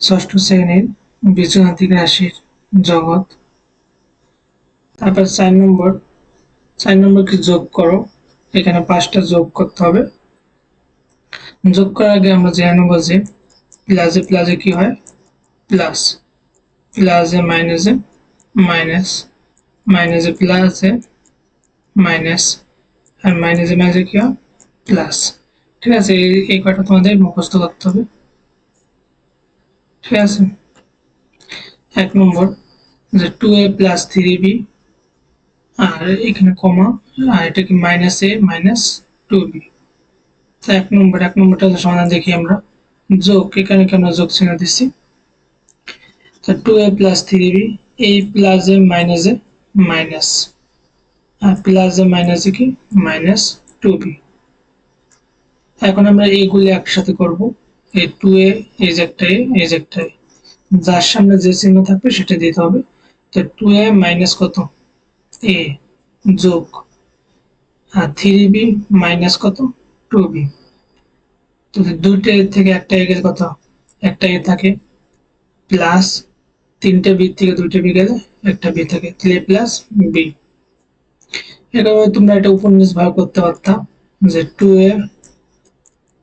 ষষ্ঠ শ্রেণির বীজগাণিতিক রাশির জগৎ। তারপর চার নম্বর, চার নম্বরকে যোগ করো? এখানে পাঁচটা যোগ করতে হবে। যোগ করার আগে আমরা জেনে নেব যে প্লাসে প্লাসে কি হয়? প্লাস প্লাসে মাইনাসে মাইনাস মাইনাসে প্লাসে মাইনাস আর মাইনাসে মাইনাসে কি হয়? প্লাস ঠিক আছে এই কয়টা তোমাদের মুখস্থ করতে হবে। ঠিক আছে। এক নম্বর, যে two A plus three B আর এখানে কমা আর এটা কি minus A minus two B তো এক নম্বর, এক নম্বরটা সমাধান দেখি আমরা। যোগ, এখানে কেন যোগ চিহ্ন দিচ্ছি? তো two A plus three B A plus A minus A minus R plus A minus এ কি? মাইনাস টু বি এখন আমরা এইগুলি একসাথে করব। এই টু এ যে একটা এ যে একটা এ যার সামনে যে চিহ্ন থাকবে সেটা দিতে হবে। তো টু এ মাইনাস কত? এ যোগ, আর থ্রি বি মাইনাস কত? টু বি তো দুইটা এ থেকে একটা এ গেলে কত? একটা এ থাকে। প্লাস তিনটে বি থেকে দুইটা বি গেলে একটা বি থাকে। তাহলে প্লাস বি এভাবে তোমরা এটা উপন্যাস ভাগ করতে পারতাম যে টু এ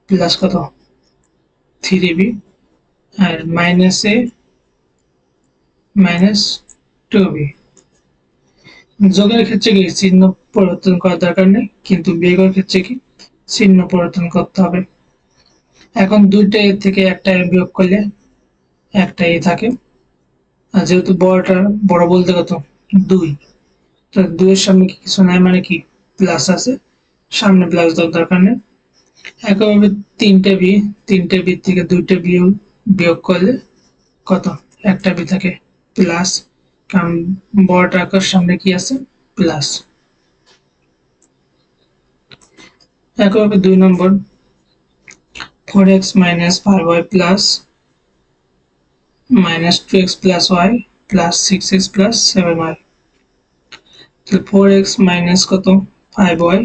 প্লাস কত? Three B R minus A minus two B যোগের ক্ষেত্রে কি চিহ্ন পরিবর্তন করার দরকার নেই, কিন্তু বিয়োগের ক্ষেত্রে কি চিহ্ন পরিবর্তন করতে হবে? এখন দুইটা এ থেকে একটা এ বিয়োগ করলে একটা এ থাকে। আর যেহেতু বড়টা বড় বলতে কত? দুই। তো দুইয়ের সামনে কি কিছু নাই মানে কি? প্লাস আছে। সামনে প্লাস দেওয়ার দরকার নেই। একইভাবে তিনটে বি তিনটে বি থেকে দুইটা বিয়োগ বিয়োগ করলে কত? একটা বি থাকে প্লাস কারণ বড় আকার সামনে কি আছে? প্লাস একইভাবে দুই নম্বর। Four X minus five Y plus minus two X plus Y plus six X plus seven Y তাহলে ফোর এক্স মাইনাস কত? ফাইভ ওয়াই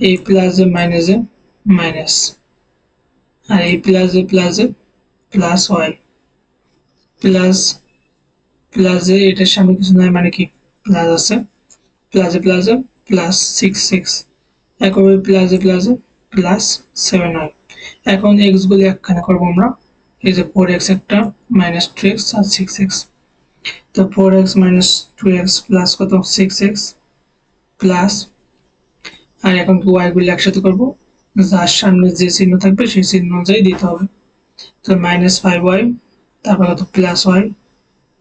এই plus A minus A minus আর এই plus plus plus Y plus plus এটার সামনে কিছু নাই মানে কি? প্লাস আছে। Plus A plus six six একভাবে plus A plus seven Y এখন এক্স গুলি একখানে করব আমরা। এই যে ফোর এক্স একটা মাইনাস টু এক্স আর সিক্স এক্স তো four X minus two X plus কত? সিক্স এক্স প্লাস আর এখন ওয়াই গুলি একসাথে করব। যার সামনে যে চিহ্ন থাকবে সেই চিহ্ন অনুযায়ী দিতে হবে। তো মাইনাস ফাইভ ওয়াই তারপর কত plus Y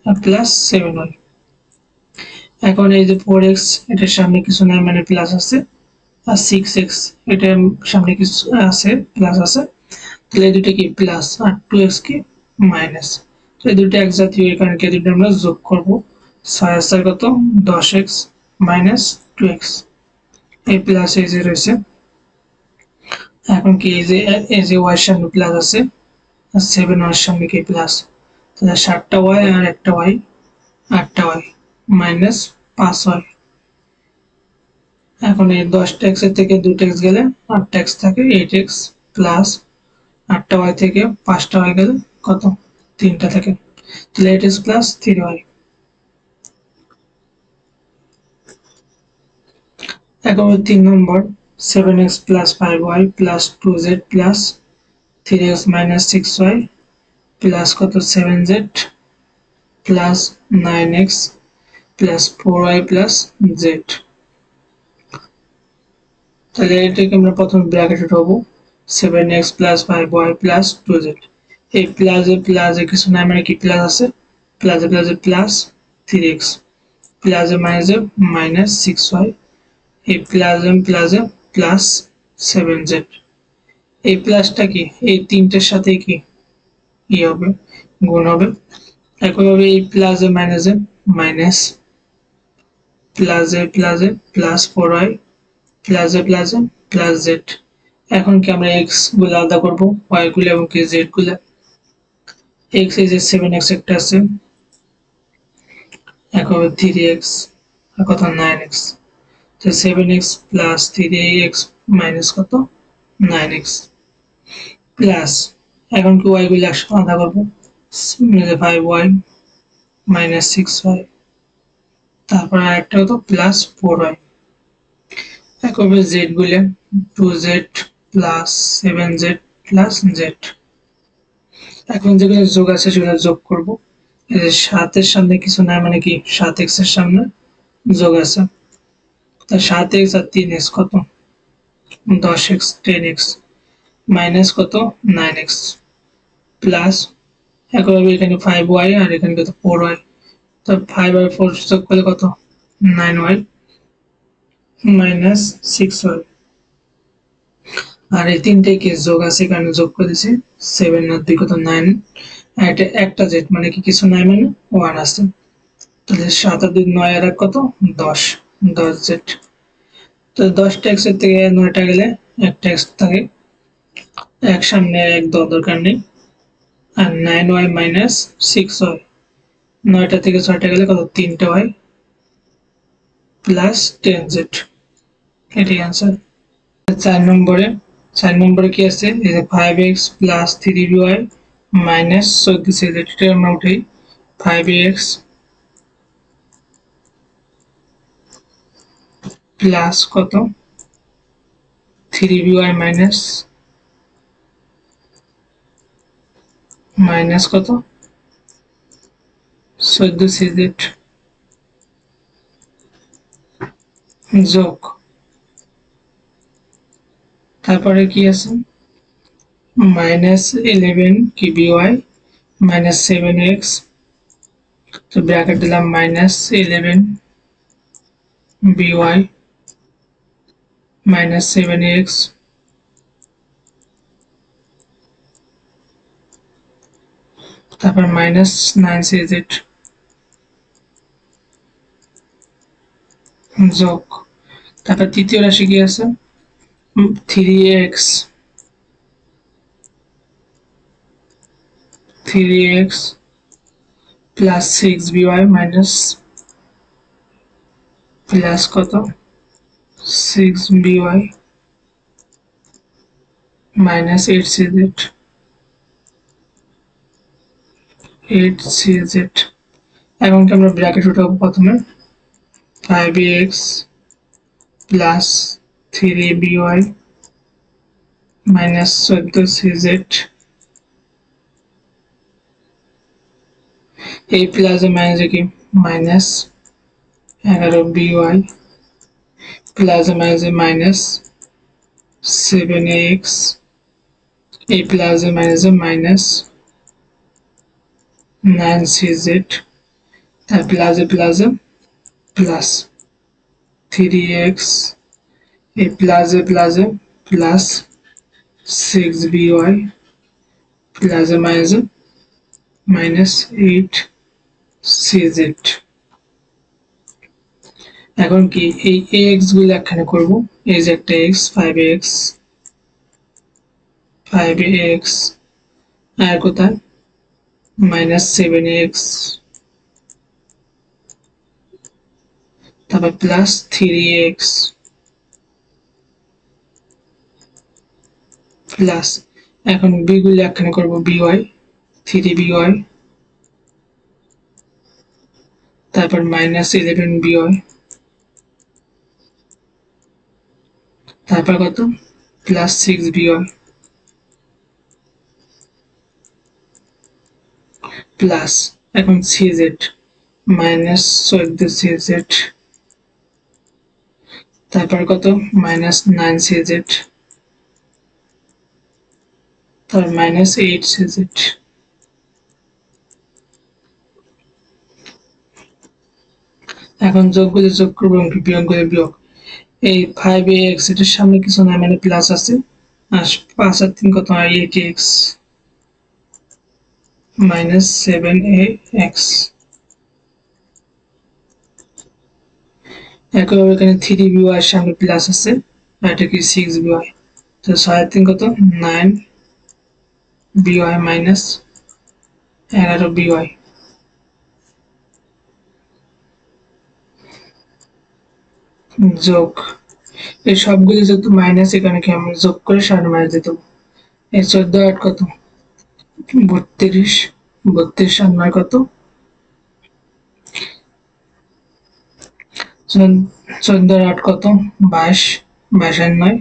plus seven Y এখন এই যে ফোর এক্স এটার সামনে কিছু নাই মানে প্লাস আছে। আর সিক্স এক্স এটার সামনে কিছু আছে প্লাস আছে। তাহলে এই দুটো কি? প্লাস আর টু এক্স কি? মাইনাস তো এই দুটো এক জাতীয় এখানে কে দুটো আমরা যোগ করব। ছয় হাজার কত? দশ এক্স মাইনাস টু এক্স এই প্লাস এই যে রয়েছে এখন কি এই যে এই যে ওয়াই সামনে প্লাস আছে সেভেন ওয়াই সামনে কি প্লাস তাহলে সাতটা ওয়াই আর একটা ওয়াই আটটা ওয়াই মাইনাস পাঁচ ওয়াই এখন এই দশ ট্যাক্সের থেকে দু ট্যাক্স গেলে আট ট্যাক্স থাকে এইট এক্স প্লাস আটটা ওয়াই থেকে পাঁচটা ওয়াই গেলে কত? তিনটা থাকে। তাহলে eight X plus three Y এখন তিন নম্বর। Seven X plus five Y plus two Z plus three X minus six Y plus কত? Seven Z plus nine X plus four Y plus Z তাহলে এটাকে আমরা প্রথমে ব্র্যাকেটে ঢোবো seven X plus five Y plus two Z এই প্লাসে প্লাসে কিছু নাই মানে কি প্লাস আছে? প্লাসে প্লাসে প্লাস থ্রি এক্স প্লাসে মাইনাসে মাইনাস সিক্স ওয়াই এই plus plus plus seven Z এই প্লাসটা কি? এই তিনটের সাথে কি ই হবে? গুণ হবে। একইভাবে এই plus A minus A minus plus A plus A plus four Y plus A plus A plus Z এখন কি আমরা এক্সগুলো আলাদা করব? ওয়াই গুলো এবং কি জেডগুলো? এক্স এই যে সেভেন এক্স একটা আছে। একইভাবে থ্রি এক্স আর কত নাইন এক্স তো seven X plus three X minus কত? নাইন এক্স প্লাস এখন কি ওয়াই গুলো একশো আলাদা করব? Five Y minus six Y তারপর আরেকটা হতো প্লাস ফোর ওয়াই একভাবে জেড গুলে two Z plus seven Z plus Z এখন যেগুলো যোগ আছে সেগুলো যোগ করব। যে সাতের সামনে কিছু নাই মানে কি? সাত এক্সের সামনে যোগ আছে। তা সাত এক্স আর তিন এক্স কত? দশ এক্স, টেন এক্স মাইনাস কত? নাইন এক্স প্লাস একইভাবে এখানে ফাইভ ওয়াই আর এখানে কত ফোর ওয়াই তো ফাইভ আর ফোর যোগ করলে কত? Nine Y minus six Y আর এই তিনটে কেস যোগ আছে? এখানে যোগ করে দিছি সেভেন আর দুই কত? নাইন এটা একটা জেড মানে কি কিছু নাই মানে ওয়ান আছে, তাহলে সাত আর দুই নয় আর এক কত? দশ। দশ জেড। তো দশটা এক্সের থেকে নয়টা গেলে একটা এক্স থাকে। এক সামনে এক দেওয়ার দরকার নেই। আর nine Y minus six Y নয়টা থেকে ছয়টা গেলে কত? তিনটে ওয়াই প্লাস টেন জেড এটাই আনসার চার নম্বরে চার নম্বরে কি আছে এই যে five X plus three Y minus চোদ্দ জেড এটা আমরা উঠাই। ফাইভ এক্স প্লাস কত? থ্রি ওয়াই মাইনাস মাইনাস কত? চোদ্দ সিজেট যোগ। তারপরে কি আছে? মাইনাস ইলেভেন কি B Y minus seven X তো ব্র্যাকেট দিলাম minus eleven B Y seven X তারপর মাইনাস নাইন সিজেড যোগ। তারপর তৃতীয় রাশি কি আছে? Three X three X plus six B Y minus plus কত? Six B Y minus eight C Z eight C Z এখন কি আমরা ব্র্যাকেট উঠাবো প্রথমে five X plus three B Y minus চোদ্দ সিজেড এই প্লাস মাইনাস কি minus এগারো B Y plus minus minus seven X এই plus minus minus nine C Z তার প্লাসে প্লাসে প্লাস থ্রি এক্স এই প্লাসে প্লাসে প্লাস সিক্স বিওয়াই প্লাসে মাইনাসে মাইনাস এইট সিজেড এখন কি এই এক্সগুলো এখানে করব? এই যে একটা x five x five x আর কোথায়? মাইনাস সেভেন এক্স তারপর প্লাস থ্রি এক্স প্লাস এখন বি গুলো এখানে করব B Y three B Y তারপর মাইনাস ইলেভেন বিওয়াই তারপর কত? Plus six B Y plus এখন সিজেড মাইনাস চোদ্দ সিজেড তারপর কত? মাইনাস নাইন সিজেড তারপর মাইনাস এইট সিজেড এখন যোগগুলো যোগ করব এবং করে বিয়োগ এই ফাইভ এ এক্স এটার সামনে কিছু না মানে প্লাস আছে। আর পাঁচ আর তিন কত? হয় এইট এক্স মাইনাস সেভেন এ এক্স একইভাবে এখানে থ্রি বি ওয়াই সামনে প্লাস আছে। আর এটা কি সিক্স বি ওয়াই তো ছয় তিন কত? নাইন বি ওয়াই মাইনাস এগারো বি যোগ। এই সবগুলো যেহেতু মাইনাস এখানে কি আমি যোগ করে সামনে মাইনাস দিতে এই চোদ্দ আট কত? বত্রিশ। বত্রিশ আর নয় কত? চোদ্দ আট কত? বাইশ। বাইশ আর নয়?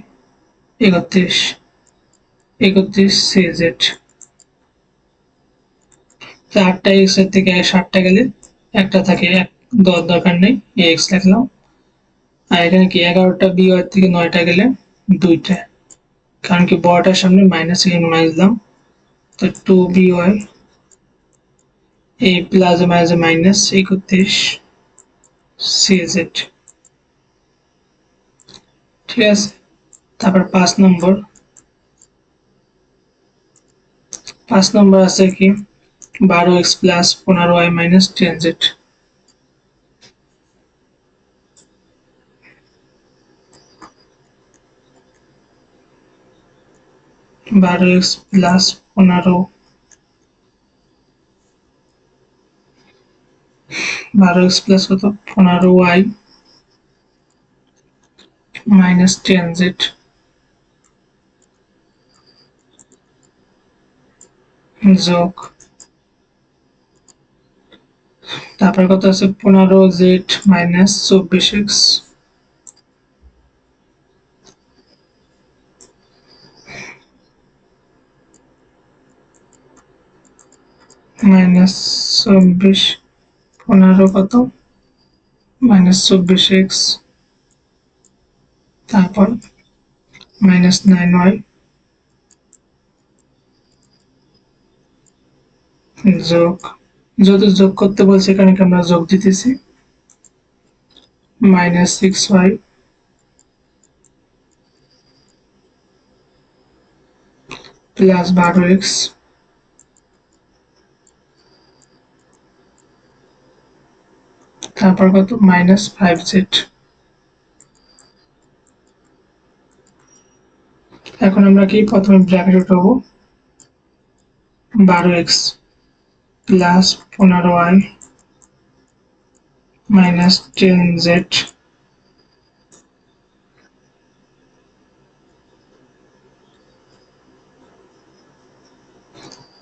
একত্রিশ। একত্রিশ সি জেড আটটা এক্সের থেকে ষাটটা গেলে একটা থাকে এক দর দরকার নেই এক্স লিখলাম। আর এখানে কি এগারোটা বি ওয়ার থেকে নয়টা গেলে দুইটা। কারণ কি বড়টার সামনে মাইনাস এখানে মাইনাস দিলাম তো টু বি ওয়াই এই প্লাস মাইনাস মাইনাস একত্রিশ। সি জেড ঠিক আছে। তারপর পাঁচ নম্বর। পাঁচ নম্বর আছে কি? বারো এক্স প্লাস পনেরো ওয়াই মাইনাস টেন জেড বারো এক্স প্লাস পনেরো বারো এক্স প্লাস কত পনেরো ওয়াই মাইনাস টেন জেড যোগ তারপর কত আছে পনেরো জেড মাইনাস চব্বিশ এক্স মাইনাস চব্বিশ, পনেরো কত? মাইনাস চব্বিশ এক্স। তারপর মাইনাস নাইন ওয়াই। যোগ। যদি যোগ করতে বলছে এখানে আমরা যোগ দিতেছি? Minus six Y. প্লাস বারো এক্স। তারপর কত? Minus five Z. এখন আমরা কি প্রথমে ব্র্যাকেট উঠাবো বারো এক্স প্লাস পনেরো ওয়াই মাইনাস টেন জেড।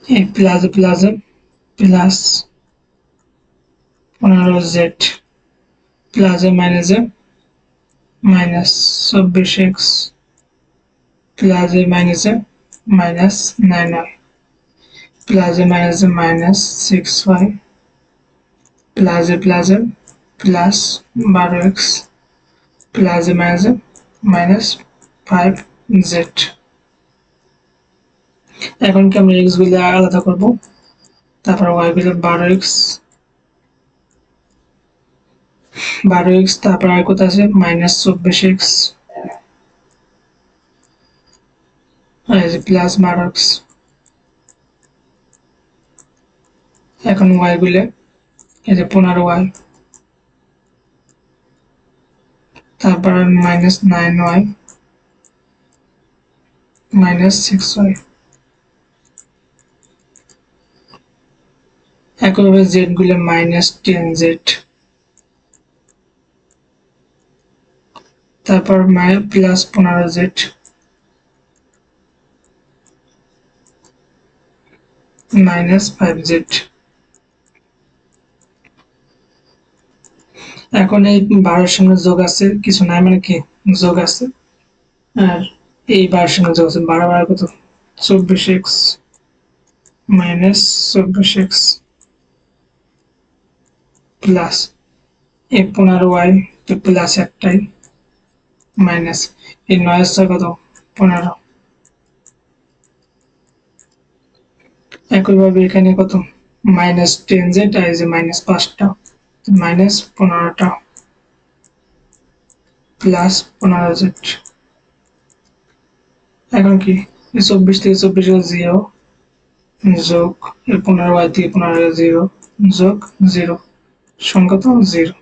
এই প্লাস প্লাস প্লাস পনেরো জেড। প্লাসে মাইনাসে মাইনাস চব্বিশ এক্স প্লাসে মাইনাসে মাইনাস নাইন ওয়াই প্লাসে মাইনাসে মাইনাস সিক্স ওয়াই প্লাসে প্লাসে প্লাস বারো এক্স প্লাসে মাইনাসে মাইনাস ফাইভ জেড এখন কি আমরা এক্সগুলো আলাদা করব? তারপর ওয়াই গুলো বারো এক্স বারো এক্স তারপর আর কোথায় আছে? মাইনাস চব্বিশ এক্স প্লাস বারো এক্স এখন ওয়াই গুলে, এই যে পনেরো ওয়াই তারপর minus nine Y minus six Y একইভাবে জেডগুলো মাইনাস টেন জেড তারপর মাই প্লাস পনেরো জেড। Minus five Z. এখন এই বারোর সঙ্গে যোগ আছে, কিছু নাই মানে কি? যোগ আছে। আর এই বারোর সঙ্গে যোগ আছে, বারো বারো কত? চব্বিশ এক্স মাইনাস চব্বিশ এক্স প্লাস এ পনেরো ওয়াই তো প্লাস একটাই। মাইনাস এই নয় কত? পনেরো। একইভাবে এখানে কত? মাইনাস টেন জেড আর যে মাইনাস পাঁচটা। মাইনাস পনেরোটা। প্লাস পনেরো জেড এখন কি? চব্বিশ থেকে চব্বিশ জিরো। যোগ পনেরো ওয়াই থেকে পনেরো জিরো। যোগ জিরো। সংখ্যা তো জিরো।